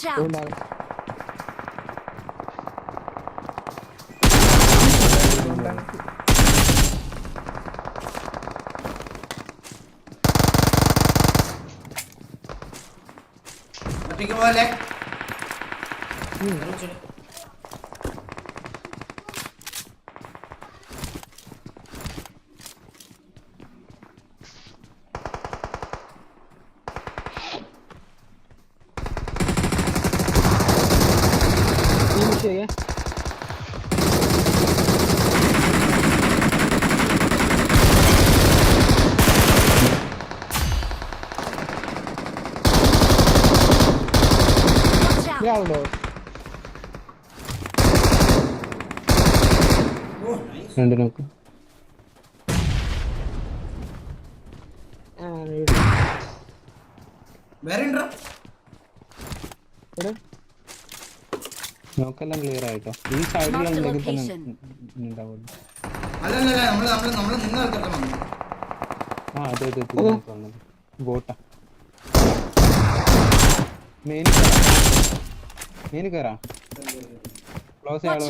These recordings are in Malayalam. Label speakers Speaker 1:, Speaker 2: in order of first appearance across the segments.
Speaker 1: Watch out!
Speaker 2: അതുകൊണ്ടാണ്
Speaker 3: ഒറ്റയ്ക്ക് പോകല്ലേ
Speaker 2: ഉം. ഈ വിഷയമേ
Speaker 1: Watch out!
Speaker 2: ഇയാളുണ്ടോ
Speaker 3: ഓ നൈസ്
Speaker 4: രണ്ട് നോക്ക്. നോക്കെല്ലാം ക്ലിയർ ആയിട്ടോ. ഈ സൈഡിലുണ്ടെങ്കിൽ തന്നെ ഉണ്ടാവുള്ളൂ. ആ അതെ അതെ അതെ ബോട്ടാ മെയിൻ മെയിൻ കയറാ ക്ലോസ് ചെയ്യാളോ!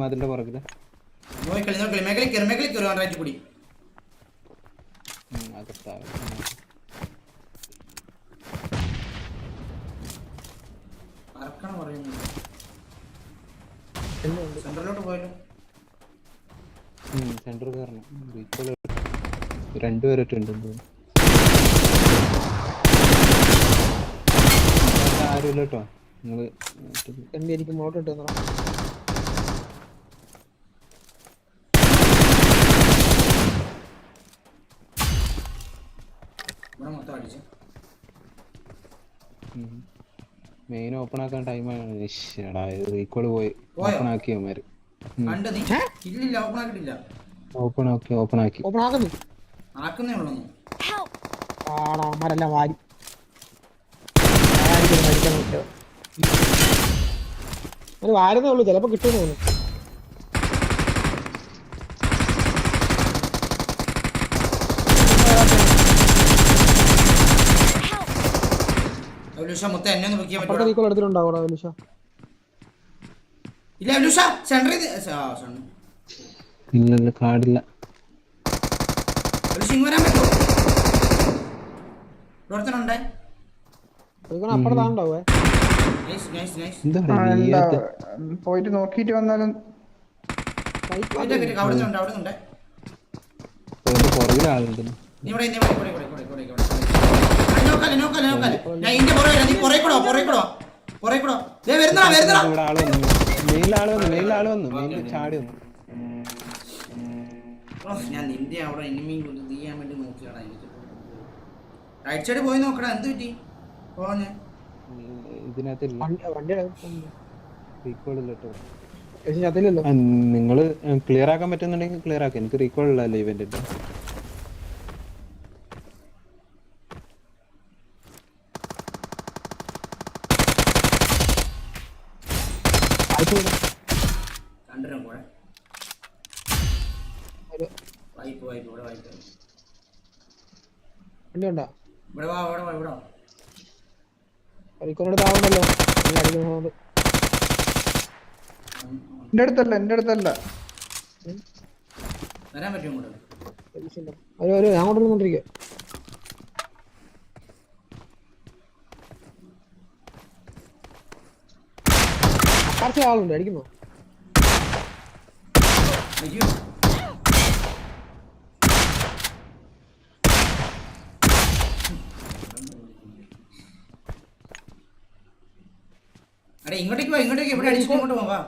Speaker 4: മതിലിന്റെ പുറകിൽ.
Speaker 3: നോക്കിക്കളി നോക്കളി മേഖലയിൽ കയറി മേഖലയിൽ കയറി
Speaker 4: ഓൺറൈറ്റ് അകത്താ
Speaker 3: അറക്കണം പറയുന്നു
Speaker 2: എന്നുണ്ട്
Speaker 3: സെന്ററിലോട്ട് പോയാലോ
Speaker 4: സെന്റർ കയറണം റീകോൾ രണ്ടുപേരിട്ടുണ്ട് ആരുമില്ല കേട്ടോ നിങ്ങൾ മറ്റേ-
Speaker 2: എന്റെ എനിക്ക് മോട്ടോ ഇട്ട് തന്നോ
Speaker 3: ഇവിടെ മൊത്തം അടിച്ചു
Speaker 4: മെയിൻ ഓപ്പൺ ആക്കാൻ ടൈമാണ് ഇഷ്ടടാ റീകോൾ പോയി. ഓപ്പൺ ആക്കി അവന്മാര്.
Speaker 3: കണ്ട് നീ. ഇല്ല ഓപ്പൺ ആക്കിട്ടില്ല.
Speaker 4: ഓപ്പൺ ആക്കി ഓപ്പൺ ആക്കി.
Speaker 2: ഓപ്പൺ ആക്കുന്നു.
Speaker 3: ആക്കുന്നേ ഉള്ളൂ
Speaker 2: ആടാ അമ്മരെല്ലാം വാരി. ഒരു വാരുന്നേ ഉള്ളൂ ചിലപ്പോ കിട്ടുമെന്ന് തോന്നുന്നു.
Speaker 3: അവലുഷ മൊത്തം എന്നെ ഒന്ന് ബുക്ക് ചെയ്യാൻ
Speaker 2: അപ്പുറത്തെ
Speaker 3: പറ്റുമോ
Speaker 2: റീക്കോൾ എടുത്തിട്ടുണ്ടാവോ വിളിച്ച
Speaker 3: ഇല്ല അവലുഷ സെന്ററിൽ
Speaker 4: ഇല്ല ഇല്ല കാടില്ല
Speaker 3: അവലുഷ ഇങ്ങ് വരാൻ പറ്റുമോ?
Speaker 4: എന്താ
Speaker 5: പോയിട്ട് നോക്കിയിട്ട് വന്നാലും
Speaker 3: അവിടെ ഉണ്ട് അവിടെ ഉണ്ട്.
Speaker 4: അതിന്റെ
Speaker 3: നീ ഇവിടെ നീ ഇവിടെ ഇവിടെ ഇവിടെ ഇവിടെ ഇവിടെ ഇവിടെ. ഞാൻ നീ കൂടോ കൂടോ കൂടോ
Speaker 4: ചാടി
Speaker 3: ഞാൻ നിന്റെ അവിടെ എനിമി ഇത് ചെയ്യാൻ വേണ്ടി നോക്കിയാടാ എനിക്ക് റൈറ്റ് സൈഡ് പോയി നോക്കടാ എന്ത് പറ്റി? പോന്നെ
Speaker 4: ഇതിനകത്തില്ല
Speaker 2: വണ്ടി വണ്ടി
Speaker 4: റീകോൾ ഇല്ല കേട്ടോ
Speaker 2: ചത്തില്ലല്ലോ
Speaker 4: നിങ്ങൾ ക്ലിയർ ആക്കാൻ പറ്റുന്നുണ്ടെങ്കിൽ ക്ലിയർ ആക്കാം. എനിക്ക് റീകോൾ ഇല്ലല്ലോ ഇവന്റിന്റെ
Speaker 2: വണ്ടി ഉണ്ടോ
Speaker 3: ഇവിടെ വാ ഇവിടെ വാ ഇവിടെ വാ.
Speaker 2: അടിക്കുന്നത്
Speaker 5: എന്റെ അടുത്തല്ല എന്റെ അടുത്തല്ല
Speaker 3: വരാൻ ഇങ്ങോട്ട്?
Speaker 2: ഒരു ഒരു ഞാൻ കൊണ്ടു വന്നോണ്ടിരിക്കുക അപ്പുറത്തെ ആളുണ്ട്? അടിക്കുന്നു?
Speaker 3: അയ്യോ അടേ ഇങ്ങോട്ടേക്ക് ഇവിടെ അടിച്ചിട്ട് ഇങ്ങോട്ട് പോകാം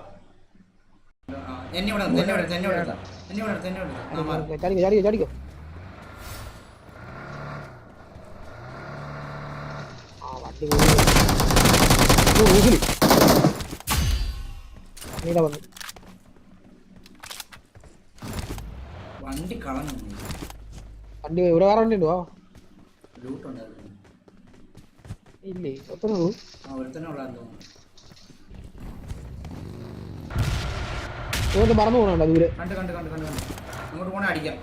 Speaker 3: എന്നെ ഇവിടെ എന്നെ ഇവിടെ എന്നെ ഇവിടെ. എന്നെ ഇവിടെ എന്നെ ഇവിടെ
Speaker 2: ചാടിക്കോ ചാടിക്കോ ചാടിക്കോ ആ വണ്ടി ഊഹിലി നീടാ വന്നു
Speaker 3: വണ്ടി കളഞ്ഞു
Speaker 2: വണ്ടി ഇവിടെ വേറെ വണ്ടി ഉണ്ടോ?
Speaker 3: ലൂട്ട് ഉണ്ടായിരുന്നു
Speaker 2: ഇല്ലേ എത്ര ഉള്ളൂ
Speaker 3: ആ ഒരുത്തന്നെ
Speaker 2: ഇങ്ങോട്ട് മറന്നു പോകണോ ദൂരെ
Speaker 3: കണ്ട കണ്ട കണ്ട കണ്ട ഇങ്ങോട്ട് പോണേ അടിക്കാം.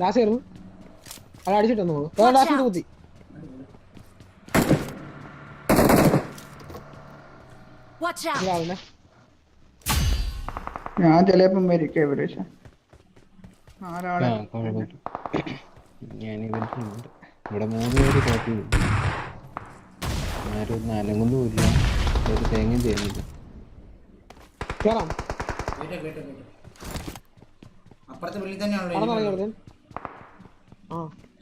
Speaker 2: ലാസ്റ്റ് ആയിരുന്നു. അത് കുത്തി.
Speaker 5: ഞാൻ ചിലപ്പം മരിക്കാം ഏകദേശം
Speaker 4: ആ
Speaker 5: ആരാളെ
Speaker 4: ഞാൻ ഇവിടെ മൂന്ന് പേര് കോപ്പി ആരും ഒരു തേങ്ങയും ചെയ്യുന്നില്ല
Speaker 3: അപ്പുറത്തെ വീട്ടിൽ തന്നെയാണല്ലോ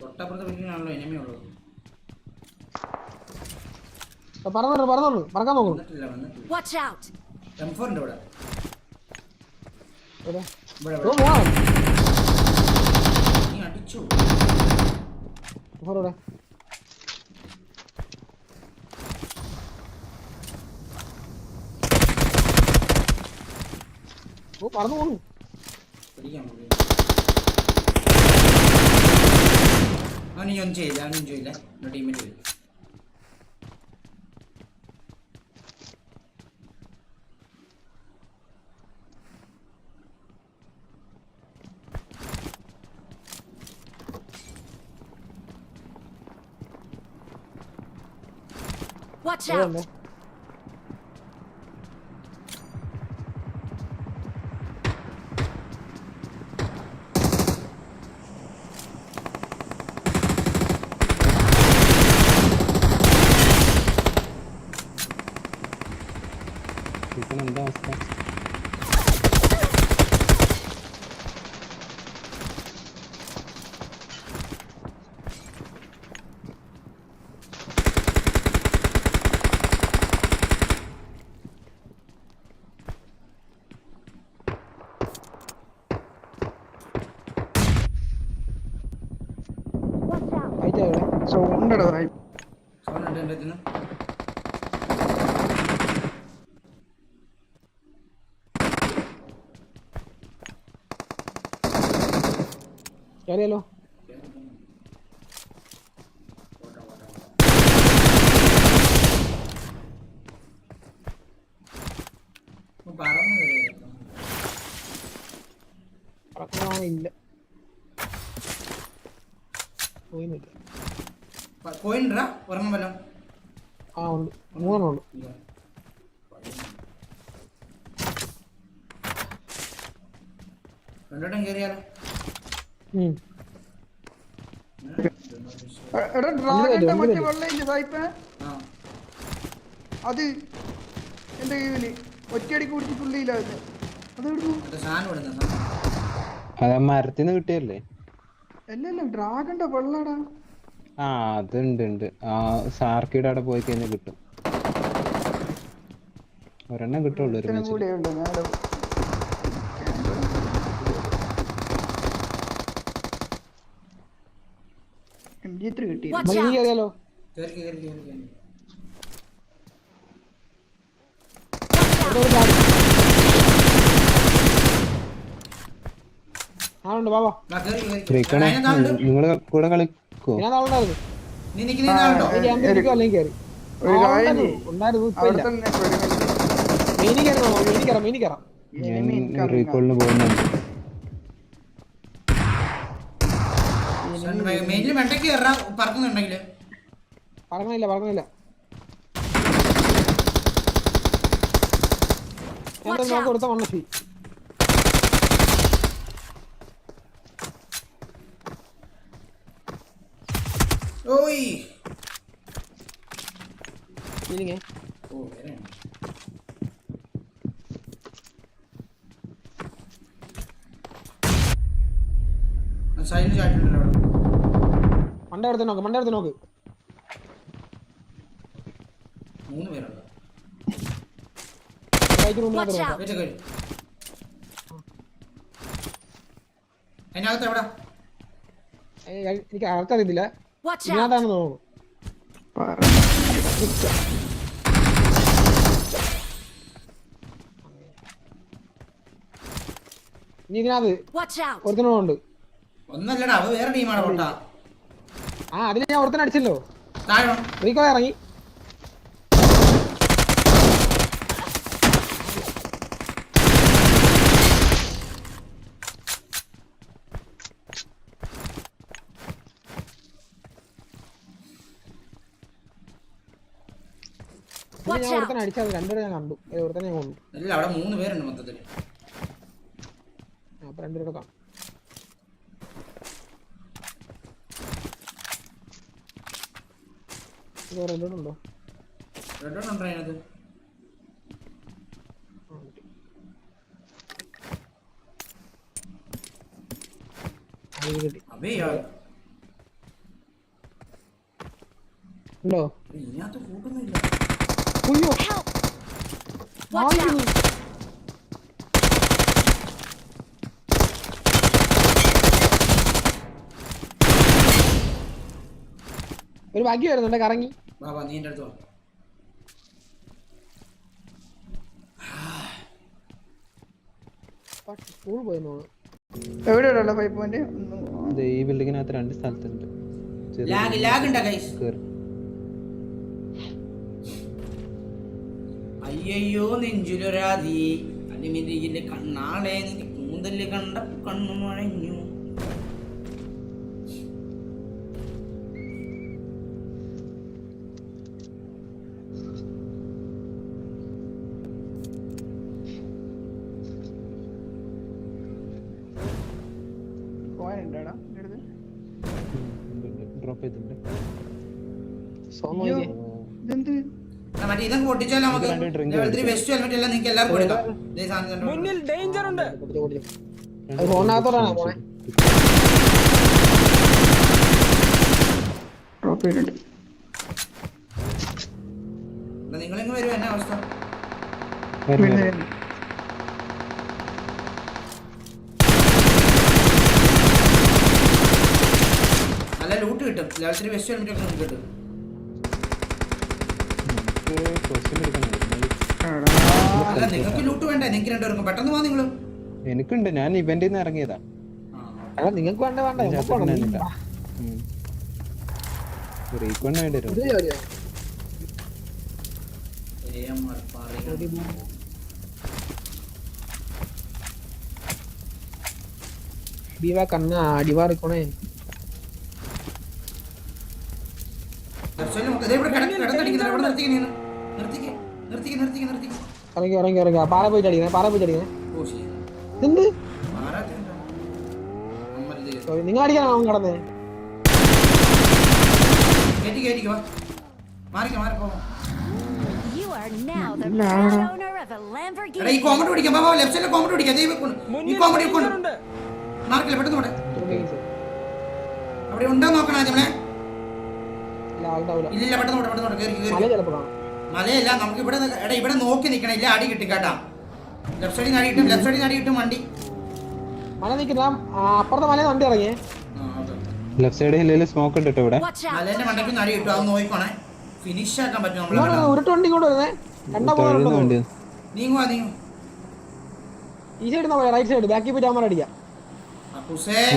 Speaker 3: തൊട്ടപ്പുറത്തെ വീട്ടിലാണല്ലോ എനിമി ഉള്ളത്
Speaker 2: അപ്പൊ പറന്നോളൂ പറന്നോളൂ പറക്കാൻ നോക്കൂ
Speaker 3: വന്നിട്ടില്ല വന്നിട്ടില്ല
Speaker 1: Watch out!
Speaker 3: എം ഫോർ ഉണ്ട് ഇവിടെ
Speaker 2: എവിടെ?
Speaker 3: ഇവിടെ
Speaker 2: ഓ,
Speaker 3: ഇവിടെ
Speaker 2: പോവാം.
Speaker 3: നീ അടിച്ചു.
Speaker 2: ഫോർ എവിടെ? ഓ പറന്നു പോണു
Speaker 3: ഒന്നും ചെയ്യില്ല അവനൊന്നും ചെയ്യില്ല എന്റെ
Speaker 1: Watch
Speaker 2: എവിടെ
Speaker 1: out!
Speaker 2: ഉണ്ട്?
Speaker 4: ഇപ്പം എന്താ അവസ്ഥ
Speaker 2: ഹൈറ്റ് എവിടെ?
Speaker 5: സൗണ്ടടാ
Speaker 3: സൗണ്ട് ഉണ്ട് എന്റെ അടുത്ത്
Speaker 2: കേറിയാലോ
Speaker 3: പറന്നു കയറിയത് പോയിണ്ടാ ഉറങ്ങാൻ വല്ലോ.
Speaker 2: ആ ഉണ്ട്. മൂന്നെണ്ണം ഉണ്ട്
Speaker 3: രണ്ടോട്ടം കയറിയാലോ
Speaker 2: ഉം.
Speaker 5: എടാ ഡ്രാഗന്റെ
Speaker 2: ഉണ്ട്,
Speaker 5: മറ്റേ
Speaker 2: ഉണ്ട്.
Speaker 5: വെള്ളയില്ലേ സായിപ്പേ?
Speaker 3: ആ.
Speaker 5: അത് എന്റെ കയ്യിൽ ഒറ്റയടിക്ക് കുടിച്ച് പുള്ളിയില്ല
Speaker 3: അത്. സാധനം.
Speaker 4: അത് ആ കിട്ടിയല്ലേ?
Speaker 5: അല്ലല്ല ഡ്രാഗന്റെ വെള്ളടാ.
Speaker 4: ആ അതുണ്ട് ഉണ്ട്. ആ സാർക്കിയുടെ അവിടെ പോയി കഴിഞ്ഞാൽ കിട്ടും. ഒരെണ്ണം കിട്ടുള്ളൂ ഒരു
Speaker 5: ഇത്രയും
Speaker 4: മാച്ചിൽ
Speaker 2: മെയിനി ബാബാ മെയിനി കയറാം
Speaker 4: ഞാൻ
Speaker 5: കളിക്കോ? incoming ആ.
Speaker 4: റീകോളിന് പോകുന്നുണ്ട്.
Speaker 3: മെയിനിൽ വെണ്ടയ്ക്ക് കയറാ. പറക്കുന്നുണ്ടെങ്കിൽ
Speaker 2: പറക്കണില്ല പറക്കണില്ല. ഞാൻ
Speaker 1: Watch
Speaker 2: നോക്കി
Speaker 1: out.
Speaker 2: കൊടുത്ത മണ്ണി
Speaker 3: ഓയ്
Speaker 2: മീനിങ്ങേ
Speaker 3: ഓ വേറെ സൈഡിൽ ചാട്ടിട്ടുണ്ടല്ലോ
Speaker 2: മണ്ട എടുത്ത് നോക്ക് മണ്ട എടുത്ത് നോക്ക്
Speaker 3: മൂന്ന് പേരുണ്ട് അതിനകത്ത് എവിടെ
Speaker 2: എനിക്ക് ആർക്കറിയത്തില്ല
Speaker 5: പറ.
Speaker 2: ഇനി ഇതിനകത്ത്
Speaker 1: Watch out!
Speaker 2: ഒരുത്തനുണ്ട്
Speaker 3: ഒന്നല്ലടാ അവ വേറെ ടീമാണ്
Speaker 2: ആ അതിന് ഞാൻ
Speaker 3: ഒരുത്തനടിച്ചല്ലോ
Speaker 2: റീകോ ഇറങ്ങി. ഞാൻ ഒരുത്തനെ അടിച്ചത് രണ്ടുപേരെ ഞാൻ കണ്ടു. ഒരുത്തനെ ഞാൻ കൊണ്ടു
Speaker 3: ഇല്ല അവിടെ മൂന്ന് പേരുണ്ട് മൊത്തത്തിൽ
Speaker 2: അപ്പൊ രണ്ടുപേരുടെ കാണും. ഇത് രണ്ടുപേരുണ്ടോ
Speaker 3: റെഡ് ഉണ്ടോ അതിനകത്ത്?
Speaker 2: ഉണ്ടോ?
Speaker 3: ഇതിനകത്ത് കൂട്ടുന്നില്ല
Speaker 1: Help! Watch out!
Speaker 2: ഒരു ബാക്കി വരുന്നുണ്ട് കറങ്ങി.
Speaker 3: വാ വാ നീ എന്റെ അടുത്ത് വാ.
Speaker 2: സ്കൂൾ പോയി തോന്നുന്നു
Speaker 5: എവിടെയുള്ള ഫൈവ് പോയിന്റ്
Speaker 4: ദേ ഈ ബിൽഡിങ്ങിനകത്ത് രണ്ട് സ്ഥലത്തുണ്ട്. ചെറിയ
Speaker 3: ലാഗ് ലാഗ് ഉണ്ടാ ഗൈസ്
Speaker 4: കേറി.
Speaker 3: അയ്യയ്യോ നെഞ്ചുലൊരാതി. അലിമിരിയിലെ കണ്ണാളെ നിന്റെ കൂന്തൽ കണ്ട കണ്ണു മഴഞ്ഞു.
Speaker 4: ഡ്രോപ്പ് ചെയ്തിട്ടുണ്ട്.
Speaker 2: സോമ
Speaker 5: അയ്യോ.
Speaker 2: നോക്കിയേ.
Speaker 5: ഇതെന്ത്
Speaker 3: ആ, മറ്റേ ഇതൊക്കെ പൊട്ടിച്ചാൽ നമുക്ക് ലെവൽ വെസ്റ്റ് ഹെൽമെറ്റ് എല്ലാം നിങ്ങൾക്ക് എല്ലാവർക്കും കൊടുക്കാം.
Speaker 2: മുന്നിൽ ഡേഞ്ചർ ഉണ്ട്. ഫോണിനകത്തോടാണോ പോണേ?
Speaker 5: ഡ്രോപ്പ് ചെയ്തിട്ടുണ്ട്.
Speaker 3: നിങ്ങളിങ്ങ് വരുമോ എന്നാ അവസ്ഥ?
Speaker 4: വരും, വരും.
Speaker 3: നല്ല ലൂട്ട് കിട്ടും. ലെവൽ ത്രീ വെസ്റ്റ് ഹെൽമെറ്റ് ഒക്കെ നിങ്ങൾക്ക് കിട്ടും.
Speaker 4: നമുക്ക്.
Speaker 3: അല്ല നിങ്ങൾക്ക് ലൂട്ട് വേണ്ട നിങ്ങൾക്ക് രണ്ടുപേർക്കും പെട്ടെന്ന് പോവാ നിങ്ങളും
Speaker 4: എനിക്കുണ്ട് ഞാൻ ഇവന്റിൽ നിന്ന് ഇറങ്ങിയതാ
Speaker 2: അല്ല നിങ്ങൾക്ക് വേണ്ട വേണ്ട നമുക്ക് വേണം.
Speaker 4: ചാത്തപ്പനായിട്ടാ. ഉം. റീകോണിന് വേണ്ടി വരും
Speaker 2: ഇത് ജോലിയാ. ദീവാ കണ്ണ അടിവാറിക്കണേ ഇറങ്ങി ഇറങ്ങി ഇറങ്ങി. പാറ പോയിട്ട് അടിക്കണേ പാറ പോയിട്ട് അടിക്കണേ എന്ത്? നിങ്ങൾ അടിക്കണം അവൻ കടന്നേ?
Speaker 1: proud owner of a
Speaker 3: ഈ. കോമഡി പിടിക്കാം. ബാബാ ലെഫ്റ്റ് സൈഡിൽ കോമഡി പിടിക്കാം. ഈ കോമഡി കൊണ്ട്. മാർക്കില്ല പെട്ടെന്ന് പോട്ടെ അവിടെ ഉണ്ടോ നോക്കണേ നമ്മളെ
Speaker 2: ഇല്ല
Speaker 3: പെട്ടെന്ന് പെട്ടെന്ന് കയറി കയറി മലയല്ല നമുക്ക് ഇവിടെ എടാ ഇവിടെ നോക്കി നിൽക്കണം ഇല്ല അടി കിട്ടും കേട്ടാ. ലെഫ്റ്റ് സൈഡിൽ നിന്ന് അടി കിട്ടും ലെഫ്റ്റ് സൈഡിൽ നിന്ന് അടി കിട്ടും വണ്ടി.
Speaker 2: മല നിൽക്കുന്ന അപ്പുറത്തെ മല വണ്ടി ഇറങ്ങിയേ.
Speaker 4: ലെഫ്റ്റ് സൈഡ് ഹില്ലിൽ സ്മോക്ക് ഉണ്ട് ഇവിടെ!
Speaker 3: മലേന്റെ മണ്ടയ്ക്ക് നടി കിട്ടും അത് നോക്കിക്കോണേ. ഫിനിഷ് ആക്കാൻ പറ്റും നമ്മളെ
Speaker 2: ഉരുട്ട് വണ്ടി ഇങ്ങോട്ട് വരുന്നേ. കണ്ട പോലെ.
Speaker 3: നീങ്ങുവാ നീങ്ങും
Speaker 2: ഈ സൈഡ് റൈറ്റ് സൈഡ് ബാക്കി പോയിട്ട് അമ്മ അടിക്കാം.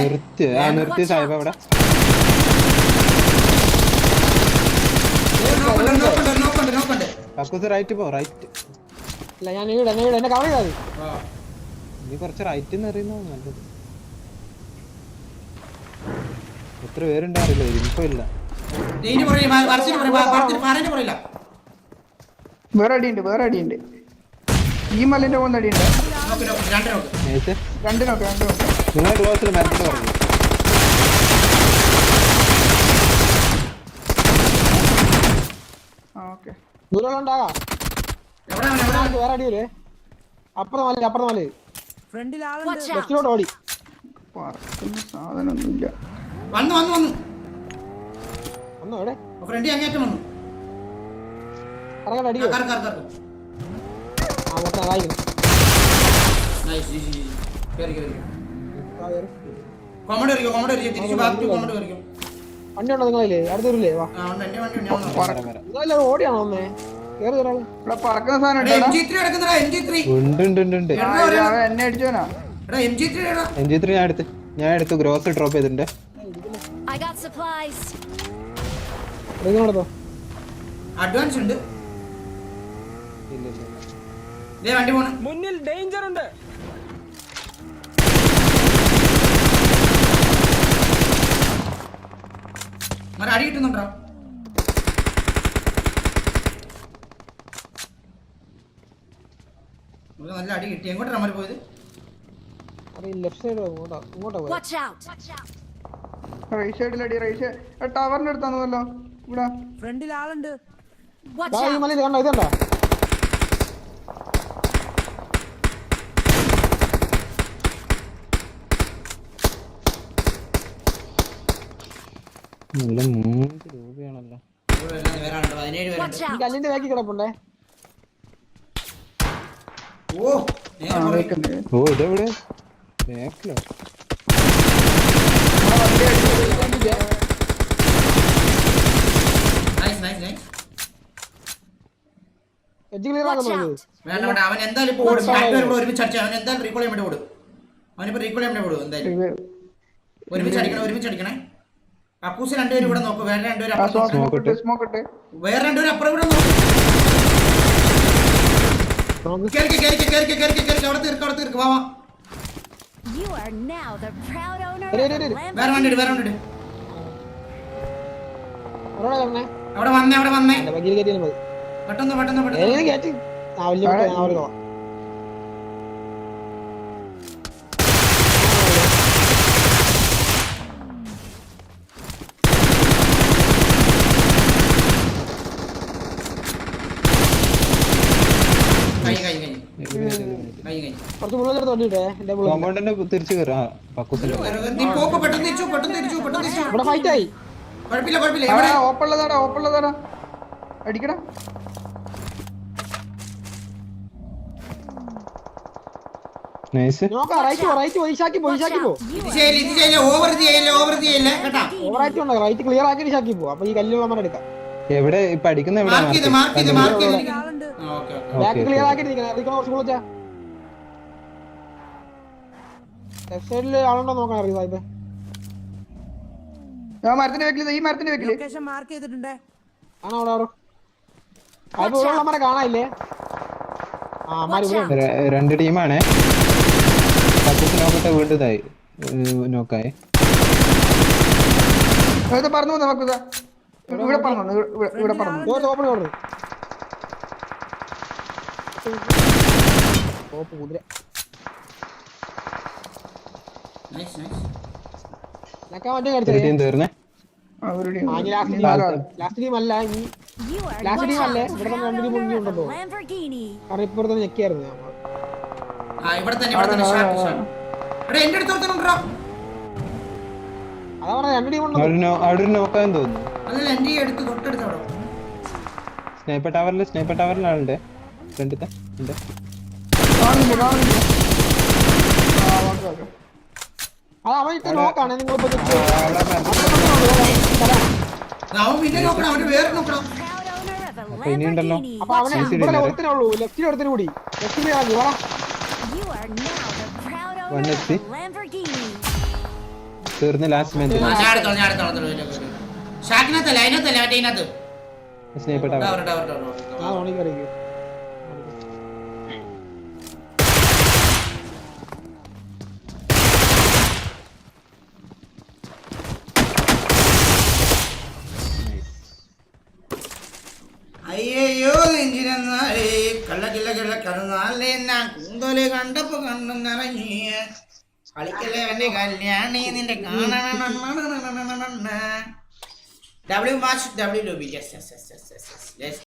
Speaker 4: നിർത്തി ആ നിർത്തി സാഹിബ് അവിടെ. കക്കൂസ് റൈറ്റ് പോ റൈറ്റ്
Speaker 2: ഇല്ല ഞാൻ ഇവിടെ എന്നെ ഇവിടെ എന്നെ കവർ ചെയ്താൽ.
Speaker 4: നീ കുറച്ച് റൈറ്റ് എന്ന് അറിയുന്നതാണ് നല്ലത്. എത്ര പേരുണ്ടാവില്ല ഇനിയിപ്പോ ഇല്ല.
Speaker 5: വേറെ അടിയുണ്ട് വേറെ അടിയുണ്ട് ഈ മലിന്റെ പോകുന്ന അടിയുണ്ട്
Speaker 3: നോക്ക് നോക്ക് രണ്ട് നോക്ക്.
Speaker 5: രണ്ട് നോക്ക് രണ്ട് നോക്ക്.
Speaker 4: നിങ്ങളെ ക്ലോസിൽ മരത്തിൽ പറഞ്ഞു
Speaker 5: ആ ഓക്കെ
Speaker 2: ദൂരം ഉണ്ടാകാം.
Speaker 3: എവിടെ എവിടെ അവൻ?
Speaker 2: വേറെ അടിയില്ലേ അപ്പുറത്തെ മല അപ്പുറത്തെ മല
Speaker 1: out!
Speaker 2: ലെഫ്റ്റിലോട്ട് ഓടി.
Speaker 5: പറക്കുന്ന സാധനമൊന്നുമില്ല.
Speaker 3: വന്നു വന്നു വന്നു.
Speaker 2: വന്നു എവിടെ?
Speaker 3: ഫ്രണ്ടി അങ്ങേറ്റം വന്നു.
Speaker 2: ഇറങ്ങാൻ അടിയോ
Speaker 3: കറ കറ കറ
Speaker 2: ആ മൊത്തം അതായിരിക്കണം
Speaker 3: നൈസ് ജി ജി
Speaker 2: ആ, കേറ്.
Speaker 3: കോമഡി കയറിക്കോ കോമഡി കയറിക്കോ തിരിച്ച് ബാക്ക് ടു കോമഡി കയറിക്കോ
Speaker 2: വണ്ടി ഉണ്ടോ നിങ്ങളില്ലേ അടുത്ത് വരില്ലേ വാ. നിങ്ങളല്ലേ ഓടിയാണോ വന്നേ? കേറി ഒരാൾ
Speaker 5: ഇവിടെ പറക്കുന്ന സാധനം
Speaker 4: ഉണ്ട് ഉണ്ട് ഉണ്ട് ഉണ്ട്.
Speaker 5: എന്നെ അടിച്ചോനാ
Speaker 3: എടാ എം ജി ത്രീ
Speaker 4: ഞാൻ എടുത്ത് ഞാൻ എടുത്ത് ഗ്രോസ് ഡ്രോപ്പ് ചെയ്തിട്ടുണ്ട്.
Speaker 1: I got supplies.
Speaker 2: ഇറങ്ങിയോടത്തോ
Speaker 3: അഡ്വാൻസ് ഉണ്ട്.
Speaker 6: മുന്നിൽ ഡേഞ്ചർ ഉണ്ട്.
Speaker 3: അവൻ അടി കിട്ടുന്നുണ്ടോ? നല്ല അടി കിട്ടി. എങ്ങോട്ടാണ് പോയത്?
Speaker 5: ടവറിന്റെ അടുത്താണല്ലോ ഇവിടെ.
Speaker 1: ഫ്രണ്ടിൽ ആളുണ്ട്.
Speaker 4: നല്ല മൂന്ന് രൂപയാണല്ലോ!
Speaker 2: കല്ലിന്റെ ബാക്കി കിടപ്പുണ്ടേ?
Speaker 3: ഓ
Speaker 4: ഇതെവിടെ? ബാക്കിലോ!
Speaker 3: വേണ്ട വേണ്ട അവൻ എന്തായാലും ഇപ്പൊ ഓടും. ബാക്ക് ഒരുമിച്ച് അവൻ എന്തായാലും റീകോൾ ചെയ്യാൻ വേണ്ടി ഓടും. അവനിപ്പോ റീകോൾ ചെയ്യാൻ വേണ്ടി ഓടും എന്തായാലും. ഒരുമിച്ച് അടിക്കണം ഒരുമിച്ച് അടിക്കണേ. അപ്പൂസ് രണ്ടുപേരും ഇവിടെ നോക്കും. വേറെ രണ്ടുപേരും വേറെ രണ്ടുപേരും അപ്പുറം ഇവിടെ നോക്കും. കേറിക്ക് അവിടെ തീർക്ക് അവിടെ തീർക്ക്. വേറെ വണ്ടി വേറെ വണ്ടി
Speaker 2: അവിടെ
Speaker 3: വന്നേ അവിടെ വന്നേ. പെട്ടെന്ന് പെട്ടെന്ന് പെട്ടെന്ന്.
Speaker 2: കുറച്ച് എന്റെ
Speaker 4: കോമ്പൗണ്ടിന്റെ തിരിച്ചു കയറാ പക്കൂസിന്റെ
Speaker 2: ഇവിടെ ഫൈറ്റ് ആയി.
Speaker 5: ഓപ്പുള്ളതാടാ ഓപ്പുള്ളതാടാ അടിക്കടാ.
Speaker 3: ചെയ്യില്ല ഓവർ ചെയ്യില്ല ഓവർ കേട്ടാ?
Speaker 2: ഓവറായിട്ട് റൈറ്റ് ക്ലിയർ ആക്കി ഷാക്കി പോ. അപ്പൊ ഈ കല്ല്
Speaker 4: എവിടെ പഠിക്കുന്ന എവിടെ
Speaker 5: മരത്തിന്റെ വെക്കിൽ ഈ മരത്തിന്റെ വെക്കിൽ
Speaker 1: ലൊക്കേഷൻ മാർക്ക് ചെയ്തിട്ടുണ്ട്.
Speaker 2: ആണോ അവിടെ കാണാനില്ലേ?
Speaker 4: രണ്ട് ടീമാണ്. വീണ്ടതായി നോക്കട്ടെ വീണ്ടും ഇതായി. നോക്കായി.
Speaker 5: പറഞ്ഞു വന്നു നമുക്ക് ഇവിടെ പറഞ്ഞു ഇവിടെ- പറഞ്ഞു
Speaker 2: ഓപ്പൺ ഓർഡർ ഓപ്പ് കുതിര.
Speaker 3: നൈസ് നൈസ്
Speaker 2: മറ്റേ
Speaker 4: ടീം തീർന്നേ
Speaker 5: അവരുടെ
Speaker 2: ലാസ്റ്റ് ടീം
Speaker 5: നാലാൾ.
Speaker 2: ലാസ്റ്റ് ടീം അല്ല! അല്ലേ? ഇവിടെ തന്നെ രണ്ട്. കാരണം ഇപ്പുറത്ത് ഞെക്കിയായിരുന്നു നമ്മൾ
Speaker 3: ആ ഇവിടെ തന്നെ ഇവിടെ തന്നെ. ഷാർട്ട് ഷാർട്ട് എടാ എന്റെ അടുത്ത് ഒരുത്തനുണ്ടോ?
Speaker 2: അതാ പറഞ്ഞ രണ്ട് ടീം ഉണ്ടോ
Speaker 4: അവിടെ നോക്കാൻ തോന്നുന്നു.
Speaker 3: അല്ലല്ല എന്റെ ഈ അടുത്ത് തൊട്ടടുത്ത് അവിടെ
Speaker 4: സ്നൈപ്പർ ടവറിൽ സ്നൈപ്പർ ടവറിൽ ആളുണ്ട്. ഫ്രണ്ടിത്തെ ഉണ്ട്
Speaker 2: അവൻ ഇട്ട് നോക്കാണ് നിങ്ങൾ
Speaker 3: അവൻ പിന്നെ നോക്കണം അവന് വേറെ നോക്കണം.
Speaker 4: അപ്പൊ ഇനിയുണ്ടല്ലോ.
Speaker 2: അപ്പൊ അവനെ ഇവിടെ
Speaker 4: delivery.
Speaker 2: ഉള്ളൂ ലെഫ്റ്റിൽ ഒരുത്തിനു കൂടി. ലെഫ്റ്റിൽ ഇറങ്ങി വാ.
Speaker 1: Lamborghini.
Speaker 4: തീർന്ന് ലാസ്റ്റ്
Speaker 3: ആ, ഷാക്കിനകത്തല്ല അതിനകത്തല്ല മറ്റേ ഇതിനകത്ത്.
Speaker 4: Sniper tower
Speaker 3: tower tower tower
Speaker 2: ആ ഓണി കറിക്ക്
Speaker 3: അയ്യോ എഞ്ചിനെന്നാലേ കള്ള ചില്ല കിള്ള കടന്നാലേ ഞാൻ കൂന്തോലെ കണ്ടപ്പോ കണ്ടു നിറഞ്ഞിയ കളിക്കല്ലേ എന്റെ കല്യാണി നിന്റെ കാണണം W match W lobby. Yes, yes, yes, yes, yes, yes. Let's